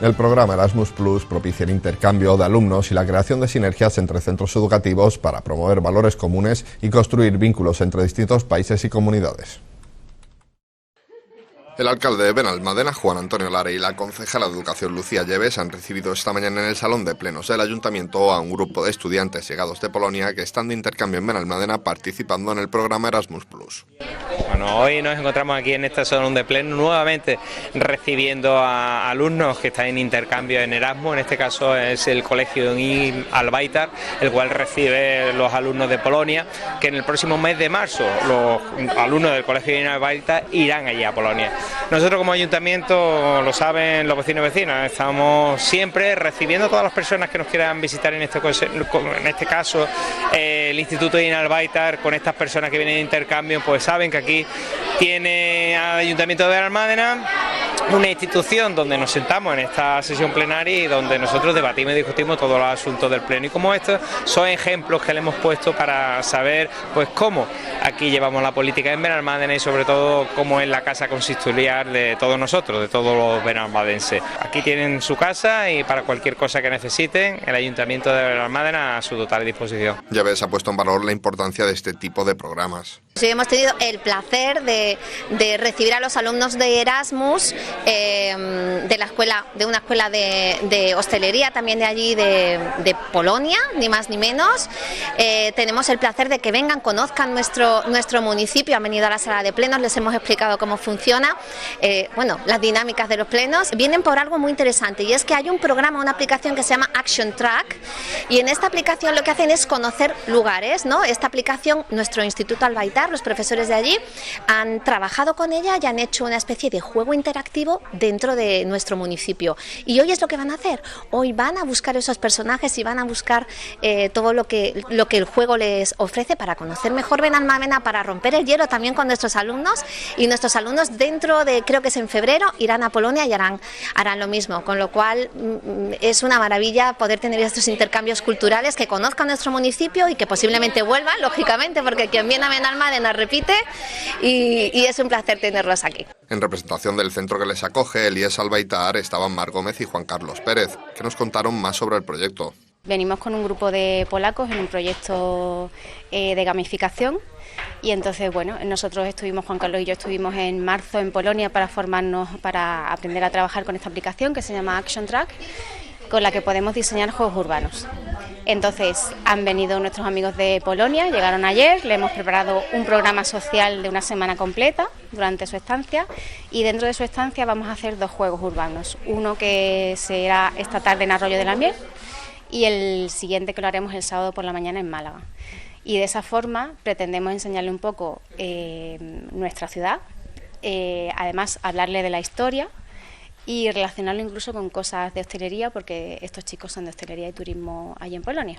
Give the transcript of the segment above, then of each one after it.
El programa Erasmus Plus propicia el intercambio de alumnos y la creación de sinergias entre centros educativos para promover valores comunes y construir vínculos entre distintos países y comunidades. El alcalde de Benalmádena, Juan Antonio Lara, y la concejala de Educación, Lucía Lleves, han recibido esta mañana en el Salón de Plenos del Ayuntamiento a un grupo de estudiantes llegados de Polonia que están de intercambio en Benalmádena participando en el programa Erasmus+. Hoy nos encontramos aquí en este Salón de Pleno nuevamente recibiendo a alumnos que están en intercambio en Erasmus, en este caso es el Colegio de Albaitar, el cual recibe los alumnos de Polonia, que en el próximo mes de marzo los alumnos del Colegio de Albaitar irán allí a Polonia. Nosotros como ayuntamiento, lo saben los vecinos y vecinas, estamos siempre recibiendo a todas las personas que nos quieran visitar en este, en este caso el Instituto Inalbaitar con estas personas que vienen de intercambio, pues saben que aquí tiene al Ayuntamiento de Almádena una institución donde nos sentamos en esta sesión plenaria y donde nosotros debatimos y discutimos todos los asuntos del pleno y como estos son ejemplos que le hemos puesto para saber pues cómo aquí llevamos la política en Benalmádena y sobre todo cómo es la casa consistorial de todos nosotros, de todos los benalmadenses. Aquí tienen su casa y para cualquier cosa que necesiten el Ayuntamiento de Benalmádena a su total disposición. Ya ves, ha puesto en valor la importancia de este tipo de programas. Sí, hemos tenido el placer de, recibir a los alumnos de Erasmus em, de la escuela, de una escuela de, hostelería también de allí de, Polonia, ni más ni menos. Eh, tenemos el placer de que vengan, conozcan nuestro, nuestro municipio, han venido a la sala de plenos, les hemos explicado cómo funciona, eh, bueno, las dinámicas de los plenos. Vienen por algo muy interesante y es que hay un programa, una aplicación que se llama Action Track y en esta aplicación lo que hacen es conocer lugares, ¿no? Esta aplicación, nuestro Instituto Albaitar, los profesores de allí han trabajado con ella y han hecho una especie de juego interactivo dentro de nuestro municipio. Y hoy es lo que van a hacer. Hoy van a buscar esos personajes y van a buscar eh, todo lo que, lo que el juego les ofrece para conocer mejor Benalmádena, para romper el hielo también con nuestros alumnos. Y nuestros alumnos dentro de, creo que es en febrero, irán a Polonia y harán, harán lo mismo. Con lo cual mm, es una maravilla poder tener estos intercambios culturales, que conozcan nuestro municipio y que posiblemente vuelvan, lógicamente, porque quien viene a Benalmádena repite y, es un placer tenerlos aquí. En representación del centro que les acoge, Elías Albaitar, estaban Mar Gómez y Juan Carlos Pérez, que nos contaron más sobre el proyecto. Venimos con un grupo de polacos en un proyecto eh, de gamificación y entonces, bueno, nosotros estuvimos, Juan Carlos y yo estuvimos en marzo en Polonia para formarnos, para aprender a trabajar con esta aplicación que se llama Action Track, con la que podemos diseñar juegos urbanos. Entonces han venido nuestros amigos de Polonia, llegaron ayer, le hemos preparado un programa social de una semana completa durante su estancia y dentro de su estancia vamos a hacer dos juegos urbanos. Uno que será esta tarde en Arroyo de la Miel y el siguiente que lo haremos el sábado por la mañana en Málaga. Y de esa forma pretendemos enseñarle un poco eh, nuestra ciudad, eh, además hablarle de la historia y relacionarlo incluso con cosas de hostelería, porque estos chicos son de hostelería y turismo allí en Polonia.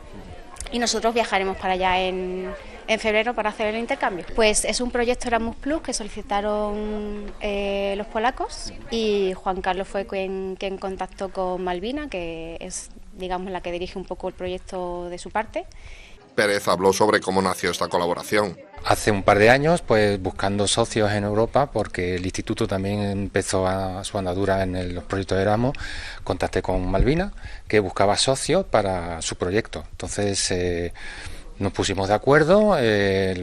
Y nosotros viajaremos para allá en, en febrero para hacer el intercambio. Pues es un proyecto Erasmus Plus que solicitaron eh, los polacos y Juan Carlos fue quien, quien contactó con Malvina, que es digamos la que dirige un poco el proyecto de su parte Pérez habló sobre cómo nació esta colaboración. Hace un par de años, pues buscando socios en Europa, porque el instituto también empezó a su andadura en los proyectos de Erasmus, contacté con Malvina, que buscaba socios para su proyecto. Entonces eh, nos pusimos de acuerdo, eh,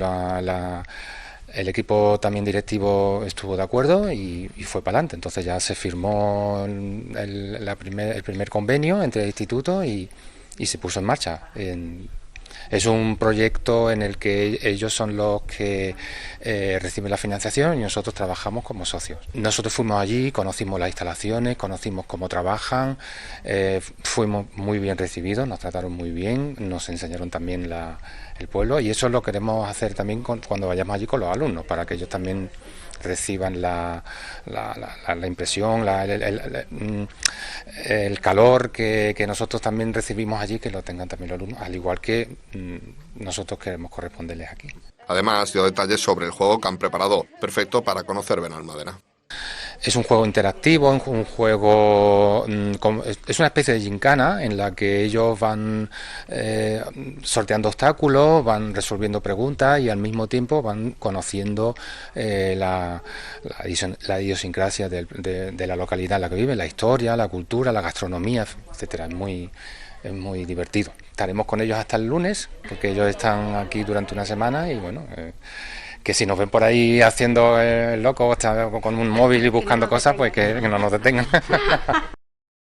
el equipo también directivo estuvo de acuerdo y, fue para adelante. Entonces ya se firmó el, primer, el primer convenio entre el instituto y, se puso en marcha. Es un proyecto en el que ellos son los que eh, reciben la financiación y nosotros trabajamos como socios. Nosotros fuimos allí, conocimos las instalaciones, conocimos cómo trabajan, eh, fuimos muy bien recibidos, nos trataron muy bien, nos enseñaron también el pueblo y eso lo queremos hacer también cuando vayamos allí con los alumnos, para que ellos también reciban la, la, impresión, mm, el, calor que, que, nosotros también recibimos allí, que lo tengan también los alumnos, al igual que mm, nosotros queremos corresponderles aquí. Además, dio detalles sobre el juego que han preparado, perfecto para conocer Benalmádena. Es un juego interactivo, un juego mm, es una especie de gincana en la que ellos van eh, sorteando obstáculos, van resolviendo preguntas y al mismo tiempo van conociendo eh, la, la, idiosincrasia de, la localidad en la que viven, la historia, la cultura, la gastronomía, etcétera. Es muy es muy divertido. Estaremos con ellos hasta el lunes, porque ellos están aquí durante una semana y bueno, eh, que si nos ven por ahí haciendo el loco, con un móvil y buscando cosas, pues que, que no nos detengan.